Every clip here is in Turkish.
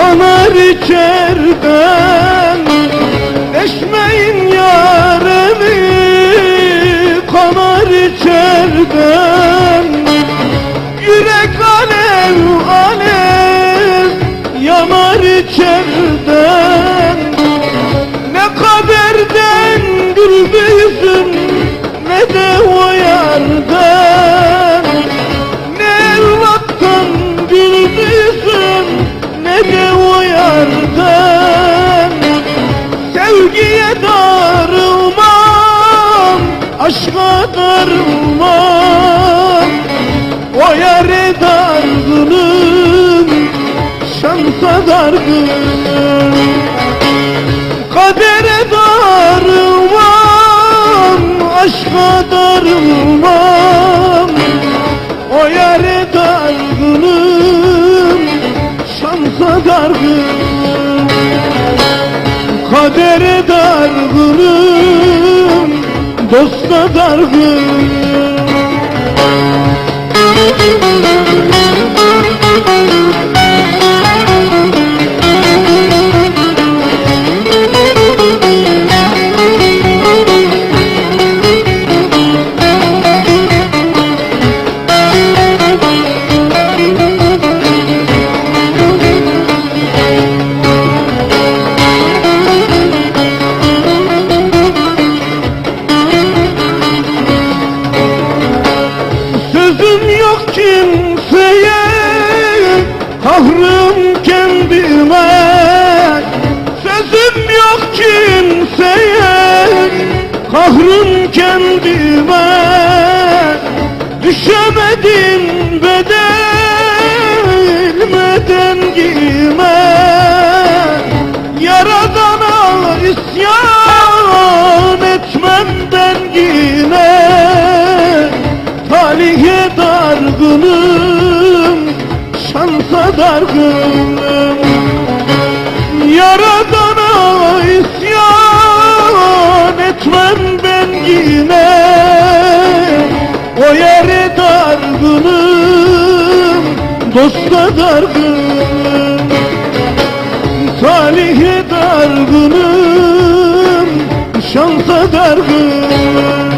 Kanar içerden Deşmeyin yaremi Kanar içerden. Yürek alev alev Yanar içerden. Darılmam O yare dargınım, şansa dargınım. Kadere darılmam, aşka darılmam O yare dargınım, şansa dargınım. Kadere dosta dargınım yok kimseye Kahrım kendime Sözüm yok kimseye Kahrım kendime Düşemedim dargınım Yaradana isyan etmem ben yine. O yere dargınım, dosta dargınım. Talihe dargınım, şansa dargınım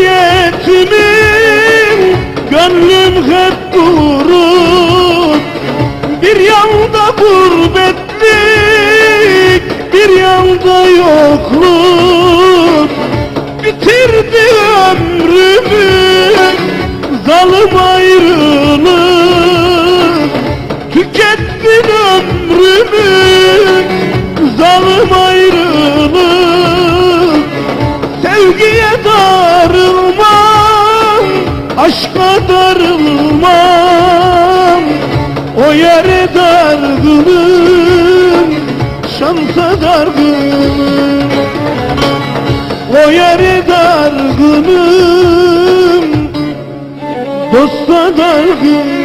yetimim Gönlüm hep buruk Bir yanda gurbetlik Bir yanda yokluk dargınım Şansa dargınım. O yere dargınım Dosta dargınım